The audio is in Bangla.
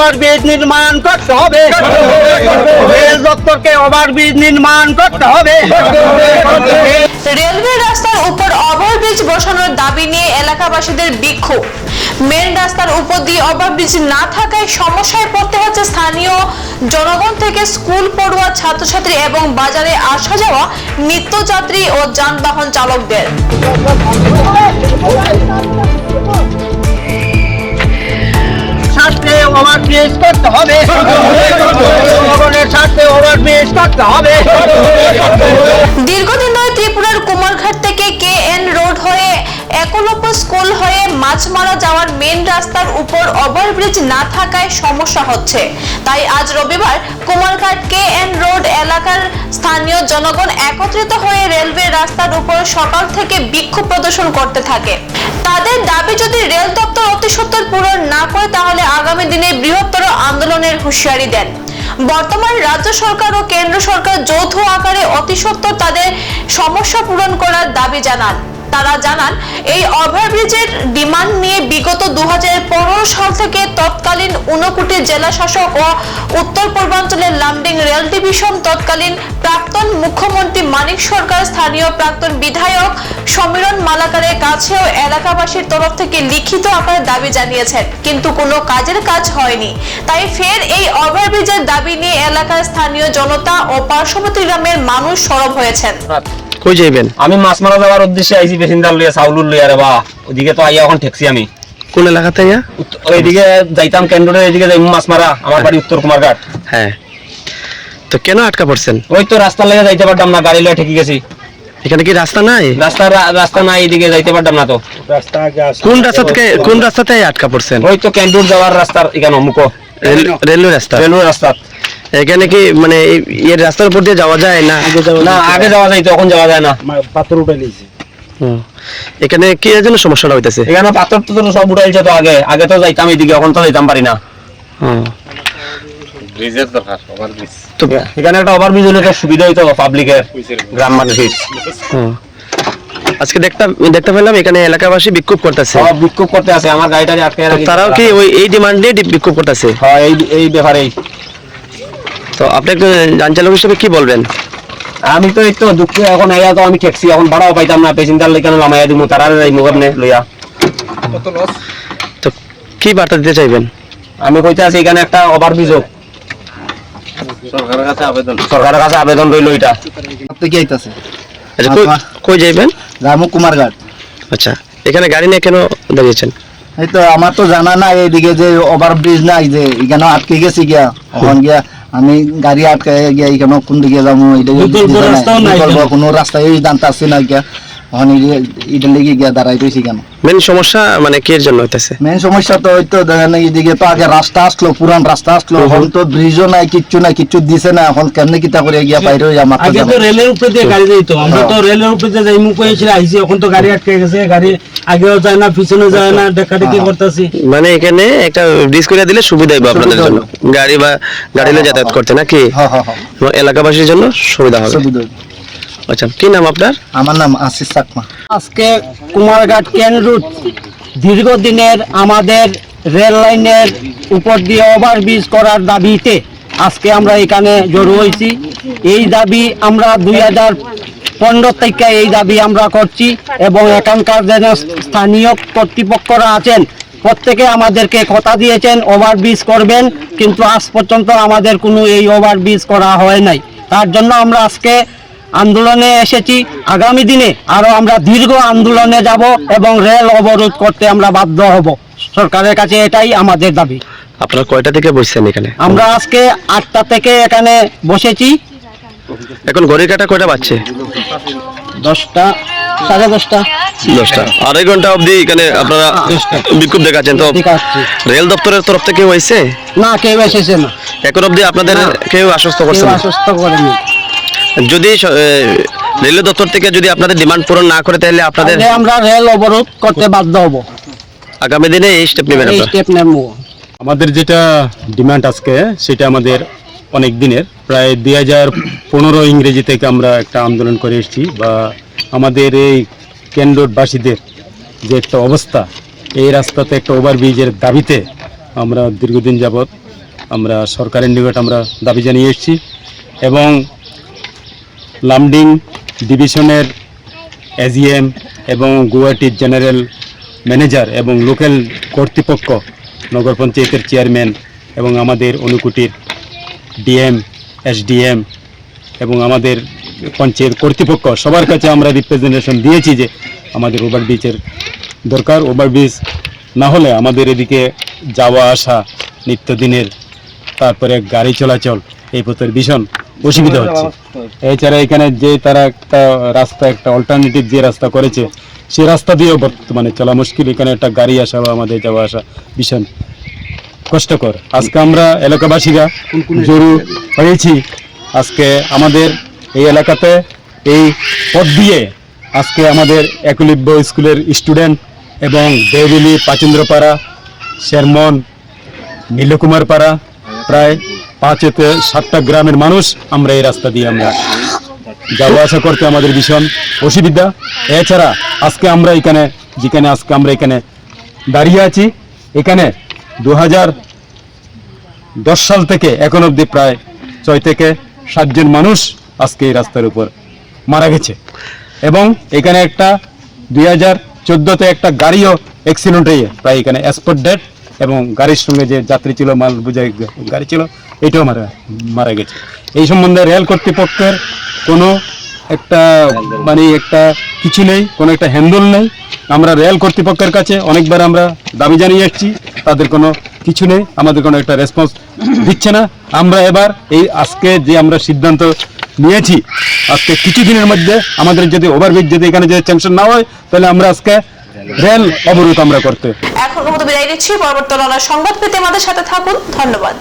ওভারব্রিজ নির্মাণ করতে হবে। রেল দপ্তরকে ওভারব্রিজ নির্মাণ করতে হবে। রেলওয়ে রাস্তার উপর ওভারব্রিজ বসানোর দাবি নিয়ে এলাকাবাসীদের বিক্ষোভ। মেন রাস্তার উপর দিয়ে ওভারব্রিজ না থাকায় সমস্যায় পড়তে হচ্ছে স্থানীয় জনগণ থেকে স্কুল, পড়ুয়া, ছাত্রছাত্রী এবং বাজারে আসা যাওয়া নিত্যযাত্রী ও যানবাহন চালকদের। ওভারব্রিজ করতে হবে। জনগণের স্বার্থে ওভারব্রিজ করতে হবে। দীর্ঘদিন ধরে ত্রিপুরার কুমারঘাট থেকে কে এন রোড হয়ে একলব্য স্কুল হয়ে মাছমারা যাওয়ার মেন রাস্তার উপর ওভারব্রিজ না থাকায় সমস্যা হচ্ছে। তাই আজ রবিবার কুমারঘাট কে এন রোড এলাকার স্থানীয় জনগণ একত্রিত হয়ে রেলওয়ে রাস্তার উপর সকাল থেকে বিক্ষোভ প্রদর্শন করতে থাকে। তাদের দাবি, যদি রেল দপ্তর অতি পূরণ না করে, তাহলে আগামী দিনে বৃহত্তর আন্দোলনের হুঁশিয়ারি দেন। বর্তমান রাজ্য সরকার ও কেন্দ্র সরকার যৌথ আকারে অতি তাদের সমস্যা পূরণ করার দাবি জানান। তারা জানান, এই ওভারব্রিজের ডিমান্ড নিয়ে বিগত দুহাজার পনেরো সাল থেকে তৎকালীন ঊনকোটি জেলা শাসক ও উত্তর পূর্বাঞ্চলের লামডিং রেল ডিভিশন, তৎকালীন প্রাক্তন মুখ্যমন্ত্রী মানিক সরকার, স্থানীয় প্রাক্তন বিধায়ক সমীরণ মালাকারের কাছেও এলাকাবাসীর তরফ থেকে লিখিত আকারে দাবি জানিয়েছেন। কিন্তু কোনো কাজের কাজ হয়নি। তাই ফের এই ওভারব্রিজের দাবি নিয়ে এলাকার স্থানীয় জনতা ও পার্শ্ববর্তী গ্রামের মানুষ সরব হয়েছেন। কই যাইবেন? আমি মাছ মারা যাওয়ার উদ্দেশ্যে আইছি পেসেঞ্জার লইয়া চাউলুর লইয়া রে বা। ওইদিকে তো আইয়া এখন ঠেকছি আমি। কোন এলাকাতে ইয়া উত্ত- ওইদিকে যাইতাম কেন্দ্রের এইদিকে যাই মাছ মারা আমার বাড়ি উত্তর কুমারঘাট। হ্যাঁ। তো কেন আটকা পড়ছেন? ওই তো রাস্তা লইয়া যাইতে পারতাম না গাড়ি লইয়া ঠেকে গেছি। এখানে কি রাস্তা নাই? রাস্তা রাস্তা নাই এইদিকে যাইতে পারতাম না তো। রাস্তা কোন রাস্তা থেকে কোন রাস্তাতে আটকা পড়ছেন? ওই তো কেন্দ্র যাওয়ার রাস্তার এখানে মুখো। রেল- রেলওয়ে রাস্তা? রেলওয়ে রাস্তা। এখানে কি মানে এই- এর রাস্তার উপর দিয়ে যাওয়া যায় না? না আগে যাওয়া যায় তখন যাওয়া যায় না। হুম। এখানে কি এর জন্য সমস্যাটা হইতেছে? এখানে পাথর তো সব উঠাইছে তো আগে। আগে তো যাইতাম এইদিকে এখন তো যাইতাম পারি না। হুম। তো এখানে একটা ওভারব্রিজ হলে তো সুবিধা হইতো পাবলিকের গ্রাম মানুষের। হুম। আজকে দেখতাম দেখতে পেলাম এখানে এলাকাবাসী বিক্ষোভ করতেছে। সব বিক্ষোভ করতে আছে আমার গাড়িটা আটকে রাখি। তারাও কি ওই এই ডিমান্ড নিয়ে বিক্ষোভ করতেছে? হ্যাঁ এই এই ব্যাপারেই। তো আপনি একটু যান চালক হিসেবে কি বলবেন? আমি তো এই তো দুঃখ এখন আইয়া তো আমি ট্যাক্সি এখন ভাড়াও পাইতাম না পেসেঞ্জার লইকানো লামাইয়া দিমু তারা এই মুখে লইয়া। তো কি বার্তা দিতে চাইবেন? আমি কইতে আছি এখানে একটা ওভারব্রিজ হোক সরকারের কাছে আবেদন। সরকারের কাছে আবেদন রইল এটা থেকে আইতাছে? আচ্ছা কই- কই যাইবেন? রামু কুমারঘাট। আচ্ছা এখানে গাড়ি নিয়ে কেন দাঁড়িয়েছেন? এই তো আমার তো জানা নাই এইদিকে যে ওভার ব্রিজ নাই যে এখানে আটকে গেছি গিয়া ওখান গিয়া আমি গাড়ি আটকে গিয়ে এখানে কোন দিকে যাব এটা কোনো? কোনো রাস্তায় জানতে আসছি না গিয়া ওখান এটা লেগে গিয়া দাঁড়াই রয়েছি কেন? মেন সমস্যা মানে কি জন্য হইতেছে? মেন সমস্যা তো ওই দেখেন এইদিকে তো আগে রাস্তা আসলো পুরান রাস্তা আসলো এখন তো ব্রিজও নাই কিচ্ছু নাই কিচ্ছু দিছে না এখন কেমনে কিতা করে গিয়া বাইরে হয়ে আমার আগে তো রেলের উপরে দিয়ে গাড়ি যাইতো আমরা তো রেলের উপরে দিয়ে যাই মুখ হয়েছিল আইসি এখন তো গাড়ি আটকে গেছে গাড়ি আগেও যায় না পিছনে যায় না দেখাদেখি করতেছি। মানে এখানে একটা ব্রিজ করে দিলে সুবিধা হবে আপনাদের জন্য। গাড়ি বা গাড়ি নিয়ে যাতায়াত করতে নাকি? হ্যাঁ হ্যাঁ হ্যাঁ। এলাকাবাসীর জন্য সুবিধা হবে। আচ্ছা কি নাম আপনার? আমার নাম আশিস চাকমা। আজকে কুমারঘাট কেন রুট দীর্ঘদিনের আমাদের রেল লাইনের উপর দিয়ে ওভারব্রিজ করার দাবিতে আজকে আমরা এখানে জড়ো হয়েছি। এই দাবি আমরা দুই হাজার পনেরো থেকে এই দাবি আমরা করছি এবং এখানকার যেন স্থানীয় কর্তৃপক্ষরা আছেন প্রত্যেকে আমাদেরকে কথা দিয়েছেন ওভারব্রিজ করবেন কিন্তু আজ পর্যন্ত আমাদের কোনো এই ওভারব্রিজ করা হয় নাই। তার জন্য আমরা আজকে আন্দোলনে এসেছি। আগামী দিনে আরও আমরা দীর্ঘ আন্দোলনে যাব এবং রেল অবরোধ করতে আমরা বাধ্য হব। সরকারের কাছে এটাই আমাদের দাবি। আপনারা কয়টা থেকে বসছেন এখানে? আমরা আজকে আটটা থেকে এখানে বসেছি। এখন ঘড়ির কাটা কয়টা বাজছে? দশটা সাড়ে দশটা। দশটা। আড়াই ঘণ্টা অবধি এখানে আপনারা বিক্ষোভ দেখাচ্ছেন। তো রেল দপ্তরের তরফ থেকে হয়েছে না কেউ এসেছে না। এখন অবধি আপনাদের কেউ আশ্বস্ত করছে না? আশ্বস্ত করেনি। যদি স- এ, রেল দপ্তর থেকে যদি আপনাদের ডিমান্ড পূরণ না করে তাহলে আপনাদের আমরা রেল অবরোধ করতে বাধ্য হব। আগামী দিনে এই স্টেপ নেবেন এই স্টেপ নেব। আমাদের যেটা ডিমান্ড আজকে সেটা আমাদের অনেক দিনের। প্রায় দুই হাজার পনেরো ইংরেজি থেকে আমরা একটা আন্দোলন করে এসেছি বা আমাদের এই কেন্দ্রবাসীদের যে একটা অবস্থা এই রাস্তাতে একটা ওভারব্রিজের দাবিতে আমরা দীর্ঘদিন যাবৎ আমরা সরকারের নিকট আমরা দাবি জানিয়ে এসেছি। এবং লামডিং ডিভিশনের এজিএম এবং গুয়াহাটির জেনারেল ম্যানেজার এবং লোকাল কর্তৃপক্ষ, নগর পঞ্চায়েতের চেয়ারম্যান এবং আমাদের অনুকুটির ডিএম, এসডিএম এবং আমাদের পঞ্চায়েত কর্তৃপক্ষ, সবার কাছে আমরা রিপ্রেজেন্টেশন দিয়েছি যে আমাদের ওভারব্রিজের দরকার। ওভারব্রিজ না হলে আমাদের এদিকে যাওয়া আসা নিত্যদিনের, তারপরে গাড়ি চলাচল, এই পথের ভীষণ। অসুবিধা হচ্ছে। এছাড়া এখানে যে তারা একটা রাস্তা একটা অল্টারনেটিভ যে রাস্তা করেছে সে রাস্তা দিয়েও বর্তমানে চলা মুশকিল। এখানে একটা গাড়ি আসা বা আমাদের যাওয়া আসা ভীষণ কষ্টকর। আজকে আমরা এলাকাবাসীরা জরু হয়েছি। আজকে আমাদের এই এলাকাতে এই পথ দিয়ে আজকে আমাদের একলিব্য স্কুলের স্টুডেন্ট এবং দেবিলি পাচেন্দ্রপাড়া শেরমন নীলকুমার পাড়া প্রায় পাঁচ হতে সাতটা গ্রামের মানুষ আমরা এই রাস্তা দিয়ে আমরা যাওয়া আসা করতে আমাদের ভীষণ অসুবিধা। এছাড়া আজকে আমরা এখানে, যেখানে আজকে আমরা এখানে দাঁড়িয়ে আছি, এখানে দু দশ সাল থেকে এখন অবধি প্রায় ছয় থেকে সাতজন মানুষ আজকে এই রাস্তার উপর মারা গেছে। এবং এখানে একটা দুই হাজার চোদ্দোতে একটা গাড়িও অ্যাক্সিডেন্ট হয়ে প্রায় এখানে স্পট ডেট এবং গাড়ির সঙ্গে যে যাত্রী ছিল, মাল বোঝাই, গাড়ি ছিল এটাও মারা মারা গেছে। এই সম্বন্ধে রেল কর্তৃপক্ষের কোনো একটা মানে একটা কিছু নেই, কোনো একটা হ্যান্ডল নেই। আমরা রেল কর্তৃপক্ষের কাছে অনেকবার আমরা দাবি জানিয়ে এসেছি, তাদের কোনো কিছু নেই, আমাদের কোনো একটা রেসপন্স দিচ্ছে না। আমরা এবার এই আজকে যে আমরা সিদ্ধান্ত নিয়েছি, আজকে কিছু দিনের মধ্যে আমাদের যদি ওভারব্রিজ যদি এখানে যদি টেনশন না হয়, তাহলে আমরা আজকে রেল অবরোধ আমরা করতে মতো বিদায় নিচ্ছি। পরবর্তী সংবাদ পেতে আমাদের সাথে থাকুন। ধন্যবাদ।